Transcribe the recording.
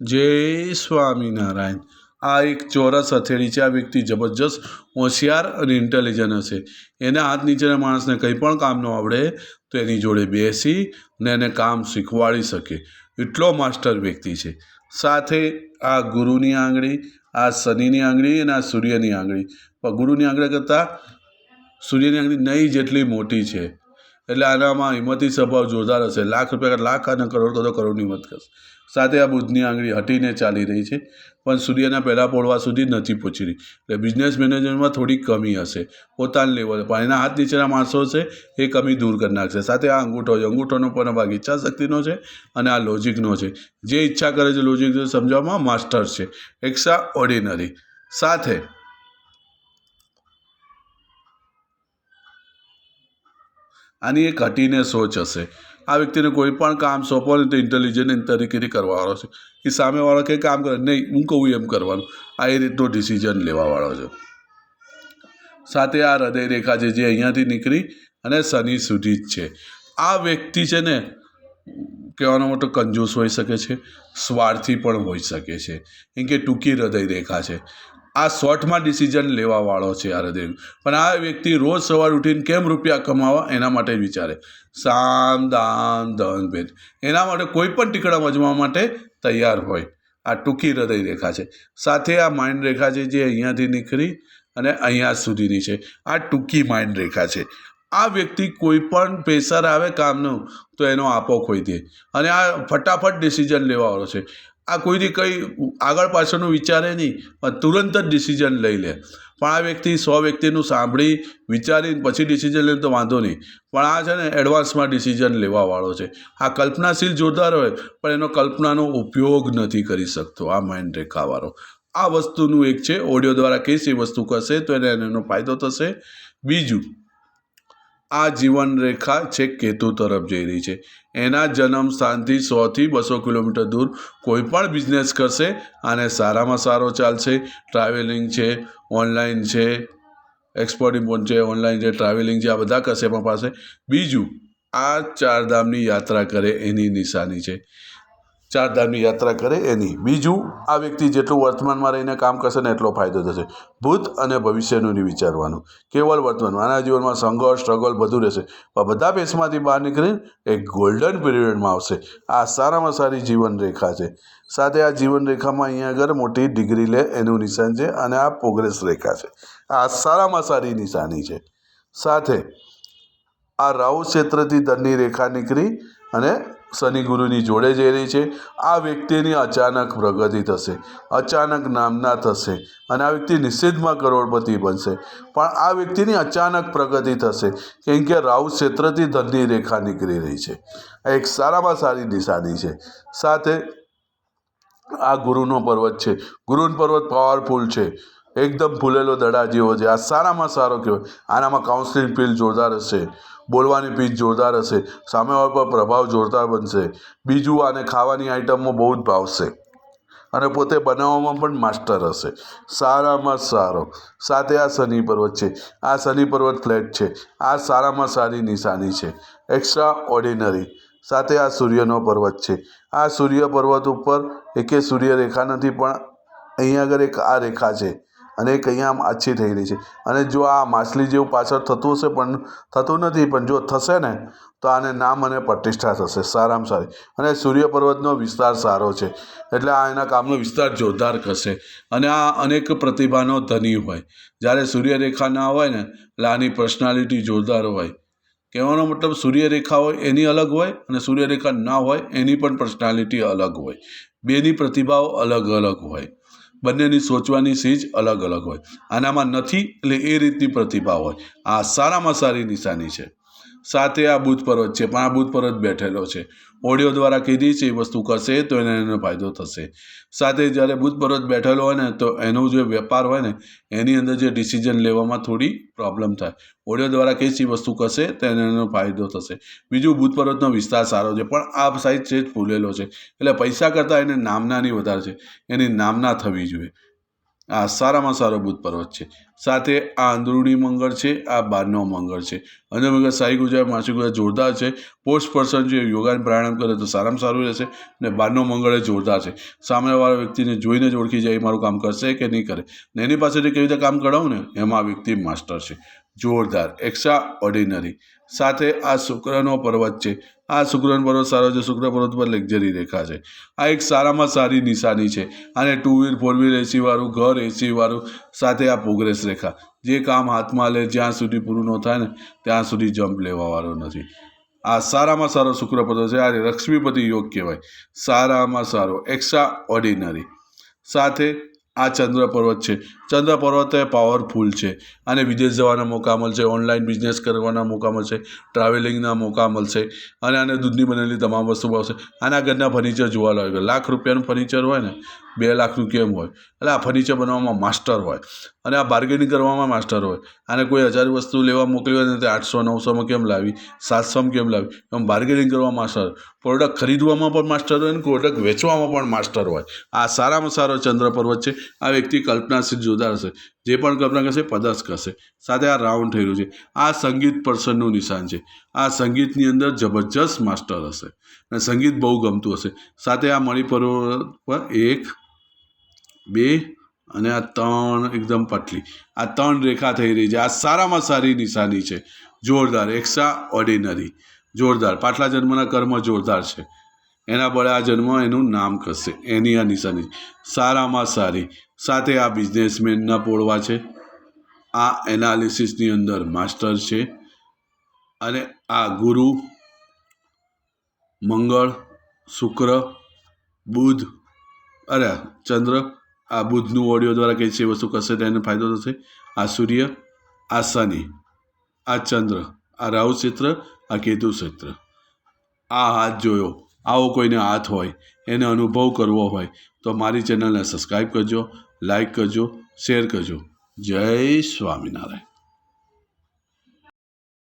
જય સ્વામિનારાયણ. આ એક ચોરસ હથેળી છે. આ વ્યક્તિ જબરજસ્ત હોશિયાર અને ઇન્ટેલિજન્ટ હશે. એના હાથ નીચેના માણસને કંઈ પણ કામ ન આવડે તો એની જોડે બેસી ને એને કામ શીખવાડી શકે. એટલો માસ્ટર વ્યક્તિ છે. સાથે આ ગુરુની આંગળી, આ શનિની આંગળી અને આ સૂર્યની આંગળી. પણ ગુરુની આંગળી કરતાં સૂર્યની આંગળી નહીં જેટલી મોટી છે. એટલે આનામાં હિંમતી સ્વભાવ જોરદાર હશે. લાખ રૂપિયા લાખ અને કરોડ કરતાં કરોડની હિંમત કરશે. સાથે આ બુધની આંગળી હટીને ચાલી રહી છે, પણ સૂર્યના પહેલાં પોળવા સુધી નથી પહોંચી રહી. એટલે બિઝનેસ મેનેજમેન્ટમાં થોડી કમી હશે. પોતાના લેવલે પણ એના હાથ નીચેના માણસો છે, એ કમી દૂર કરી નાખશે. સાથે આ અંગૂઠો છે. અંગૂઠોનો પણ ભાગ ઈચ્છા શક્તિનો છે અને આ લોજિકનો છે. જે ઈચ્છા કરે છે લોજિક સમજાવવામાં માસ્ટર છે. એક્સ્ટ્રા ઓર્ડિનરી સાથે આની એક હટીને સોચ હશે. આ વ્યક્તિને કોઈ પણ કામ સોંપો ને તો ઇન્ટેલિજન્ટ તરીકેથી કરવાવાળો છે. એ સામેવાળો કંઈ કામ કરે. નહીં, હું કહું એમ કરવાનું. આ એ રીતનો ડિસિઝન લેવાવાળો છે. સાથે આ હૃદય રેખા છે જે અહીંયાથી નીકળી અને શનિ સુધી જ છે. આ વ્યક્તિ છે ને, કહેવાનો મોટો કંજૂસ હોઈ શકે છે, સ્વાર્થી પણ હોઈ શકે છે. કેમ કે ટૂંકી હૃદય રેખા છે. આ શોર્ટમાં ડિસિઝન લેવાવાળો છે આ હૃદય પણ આ વ્યક્તિ રોજ સવાર ઉઠીને કેમ રૂપિયા કમાવા? એના માટે વિચારે. સામ દાન ધન, ભેદ. એના માટે કોઈ પણ ટીકડા મજવા માટે તૈયાર હોય. આ ટૂંકી હૃદય રેખા છે. સાથે આ માઇન્ડ રેખા છે જે અહીંયાથી નીકળી અને અહીંયા સુધીની છે. આ ટૂંકી માઇન્ડ રેખા છે. આ વ્યક્તિ કોઈ પણ પ્રેશર આવે કામનું, તો એનો આપો ખોઈ દે. અને આ ફટાફટ ડિસિઝન લેવાવાળો છે. આ કોઈની કંઈ આગળ પાછળનું વિચારે નહીં, પણ તુરંત જ ડિસિઝન લઈ લે. પણ આ વ્યક્તિ સો વ્યક્તિનું સાંભળી, વિચારીને પછી ડિસિઝન લે તો વાંધો નહીં. પણ આ છે ને એડવાન્સમાં ડિસિઝન લેવાવાળો છે. આ કલ્પનાશીલ જોરદાર હોય, પણ એનો કલ્પનાનો ઉપયોગ નથી કરી શકતો આ માઇન્ડ રેખાવાળો. આ વસ્તુનું એક છે ઓડિયો દ્વારા કઈ એ વસ્તુ કરશે તો એને એનો ફાયદો થશે. બીજું આ જીવન રેખા છેક કેતુ તરફ જઈ રહી છે. એના જન્મ સ્થાનથી સોથી બસો કિલોમીટર દૂર કોઈ પણ બિઝનેસ કરશે અને સારામાં સારો ચાલશે. ટ્રાવેલિંગ છે ઓનલાઈન છે એક્સપોર્ટ ઇમ્પોર્ટ છે ઓનલાઈન છે ટ્રાવેલિંગ છે, આ બધા કરશે એમાં પાસે. બીજું, આ ચારધામની યાત્રા કરે એની નિશાની છે. ચારધામની યાત્રા કરે એની. બીજું, આ વ્યક્તિ જેટલું વર્તમાનમાં રહીને કામ કરશે ને એટલો ફાયદો થશે. ભૂત અને ભવિષ્યનું નહીં વિચારવાનું. કેવળ વર્તમાન આના જીવનમાં સંઘર્ષ સ્ટ્રગલ બધું રહેશે. પણ બધા પેસમાંથી બહાર નીકળીને એક ગોલ્ડન પીરિયડમાં આવશે. આ સારામાં સારી જીવન રેખા છે. સાથે આ જીવન રેખામાં અહીંયા આગળ મોટી ડિગ્રી લે એનું નિશાન છે અને આ પ્રોગ્રેસ રેખા છે. આ સારામાં સારી નિશાની છે. સાથે આ રાહુ ક્ષેત્રથી ધનની રેખા નીકળી અને શનિ ગુરુની જોડે જઈ રહી છે. આ વ્યક્તિની અચાનક પ્રગતિ થશે, અચાનક નામના થશે અને આ વ્યક્તિ નિષેધમાં કરોડપતિ બનશે. પણ આ વ્યક્તિની અચાનક પ્રગતિ થશે કેમ કે રાહુ ક્ષેત્રથી ધનની રેખા નીકળી રહી છે. આ એક સારામાં સારી નિશાની છે. સાથે આ ગુરુનો પર્વત છે. ગુરુનો પર્વત પાવરફુલ છે. એકદમ ભૂલેલો દડા જેવો છે. આ સારામાં સારો કહેવાય. આનામાં કાઉન્સિલિંગ ફીલ જોરદાર હશે. બોલવાની પીચ જોરદાર હશે. સામેવાળા પર પ્રભાવ જોરદાર બનશે. બીજું આને ખાવાની આઈટમમાં બહુ જ ભાવશે. અને પોતે બનાવવામાં પણ માસ્ટર હશે. સારામાં સારો. સાથે આ શનિ પર્વત છે. આ શનિ પર્વત ફ્લેટ છે. આ સારામાં સારી નિશાની છે. એક્સ્ટ્રા ઓર્ડિનરી સાથે આ સૂર્યનો પર્વત છે. આ સૂર્ય પર્વત ઉપર એકે સૂર્ય રેખા નથી પણ અહીંયા આગળ એક આ રેખા છે. અને એક અહીંયા આછી થઈ રહી છે. અને જો આ માછલી જેવું પાછળ થતું હશે પણ થતું નથી, પણ જો થશે ને, તો આને નામ અને પ્રતિષ્ઠા થશે. સારામાં સારી. અને સૂર્ય પર્વતનો વિસ્તાર સારો છે. એટલે આ એના કામનો વિસ્તાર જોરદાર કરશે. અને આ અનેક પ્રતિભાનો ધની હોય. જ્યારે સૂર્યરેખા ના હોય ને, એટલે આની પર્સનાલિટી જોરદાર હોય. કહેવાનો મતલબ સૂર્યરેખા હોય એની અલગ હોય અને સૂર્યરેખા ના હોય એની પણ પર્સનાલિટી અલગ હોય. બેની પ્રતિભાઓ અલગ અલગ હોય. બંનેની સોચવાની સીજ અલગ અલગ હોય. આનામાં નથી એટલે એ રીતની પ્રતિભા હોય. આ સારામાં સારી નિશાની છે. સાથે આ બુધ પર્વત છે, પણ આ બુધ પર્વત બેઠેલો છે. ઓડિયો દ્વારા કીધી છે, એ વસ્તુ કરશે તો એને એનો ફાયદો થશે. સાથે જ્યારે બુધ પર્વત બેઠેલો હોય ને, તો એનો જે વેપાર હોય ને, એની અંદર જે ડિસિઝન લેવામાં થોડી પ્રોબ્લેમ થાય. ઓડિયો દ્વારા કઈ ચીજ વસ્તુ કરશે, તો એને એનો ફાયદો થશે. બીજું બુધ પર્વતનો વિસ્તાર સારો છે, પણ આ સાઈડ છે જ ફૂલેલો છે. એટલે પૈસા કરતાં એને નામનાની વધારે છે. એની નામના થવી જોઈએ. આ સારામાં સારો બુધ પર્વત છે. સાથે આ અંદરૂણી મંગળ છે, આ બારનો મંગળ છે. અને મંગળ સાઈ ગુજરાત માસી ગુજરાત જોરદાર છે. પોસ્ટ પર્સન જે યોગાને પ્રાણાયામ કરે તો સારામાં સારું રહેશે. અને બારનો મંગળ જોરદાર છે. સામેવાળા વ્યક્તિને જોઈને જ ઓળખી જાય મારું કામ કરશે કે નહીં કરે. ને એની પાસેથી કેવી રીતે કામ કરાવું ને? એમાં આ વ્યક્તિ માસ્ટર છે. જોરદાર એક્સ્ટ્રા ઓર્ડિનરી સાથે આ શુક્રનો પર્વત છે. આ શુક્રનો પર્વત સારો છે. શુક્ર પર્વત પર લક્ઝરી રેખા છે આ એક સારામાં સારી નિશાની છે. અને ટુ વ્હીલ ફોર વ્હીલ એસીવાળું ઘર એસીવાળું સાથે આ પ્રોગ્રેસ રેખા. જે કામ હાથમાં લે, જ્યાં સુધી પૂરું ન થાય ને, ત્યાં સુધી જમ્પ લેવાવાળો નથી. આ સારામાં સારો શુક્ર પર્વત છે. આ લક્ષ્મીપતિ યોગ કહેવાય. સારામાં સારો એક્સ્ટ્રા ઓર્ડિનરી સાથે આ ચંદ્ર પર્વત છે. ચંદ્ર પર્વત એ પાવરફુલ છે. અને વિદેશ જવાના મોકા મળશે ઓનલાઈન બિઝનેસ કરવાના મોકા મળશે ટ્રાવેલિંગના મોકા મળશે, અને આને દૂધની બનેલી તમામ વસ્તુ આવશે આના ઘરના ફર્નિચર જોવા લાગે લાખ રૂપિયાનું ફર્નિચર હોય ને, બે લાખનું કેમ હોય. એટલે આ ફર્નિચર બનાવવામાં માસ્ટર હોય. અને આ બાર્ગેનિંગ કરવામાં માસ્ટર હોય. અને કોઈ હજાર વસ્તુ લેવા મોકલી હોય ને તે આઠસો નવસોમાં કેમ લાવી, સાતસોમાં કેમ લાવી? એમ બાર્ગેનિંગ કરવા માસ્ટર પ્રોડક્ટ ખરીદવામાં પણ માસ્ટર હોય અને પ્રોડક્ટ વેચવામાં પણ માસ્ટર હોય. આ સારામાં સારો ચંદ્ર પર્વત છે. આ વ્યક્તિ કલ્પનાશીલ જોદાર હશે. જે પણ કલ્પના કરશે પદસ કરશે. સાથે આ રાઉન્ડ થઈ રહ્યું છે. આ સંગીત પર્સનનું નિશાન છે. આ સંગીતની અંદર જબરજસ્ત માસ્ટર હશે. અને સંગીત બહુ ગમતું હશે. સાથે આ મણિ પર્વત પર એક, બે અને આ ત્રણ એકદમ પટલી. આ ત્રણ રેખા થઈ રહી છે. આ સારામાં સારી નિશાની છે. જોરદાર એક્સ્ટ્રા ઓર્ડિનરી જોરદાર. પાછલા જન્મના કર્મ જોરદાર છે. એના બળે આ જન્મ એનું નામ કરશે એની આ નિશાની. સારામાં સારી. સાથે આ બિઝનેસમેનના પોળવા છે. આ એનાલિસિસની અંદર માસ્ટર છે. અને આ ગુરુ, મંગળ, શુક્ર, બુધ, અરે, ચંદ્ર, આ બુધનું ઓડિયો દ્વારા કંઈ છે એ વસ્તુ કરશે તો ફાયદો થશે. આ સૂર્ય, આ શનિ, આ ચંદ્ર, આ રાહુ ક્ષેત્ર આ કેતુ સૂત્ર. આ હાથ જોયો. આવો કોઈને હાથ હોય, એને અનુભવ કરવો હોય, તો મારી ચેનલને સબસ્ક્રાઈબ કરજો લાઈક કરજો, શેર કરજો. જય સ્વામિનારાયણ.